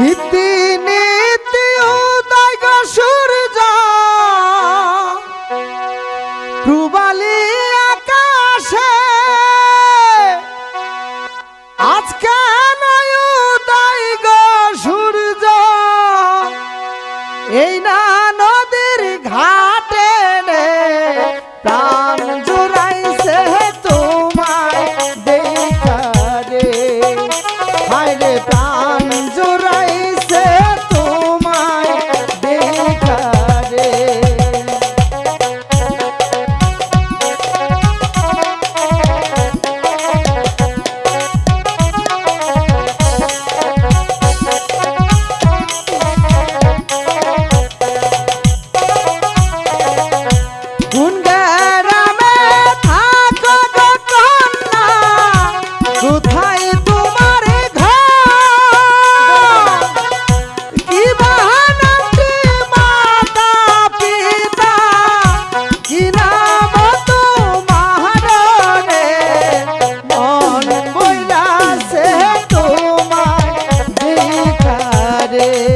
নীতি নীতি উদয় গো সংসারে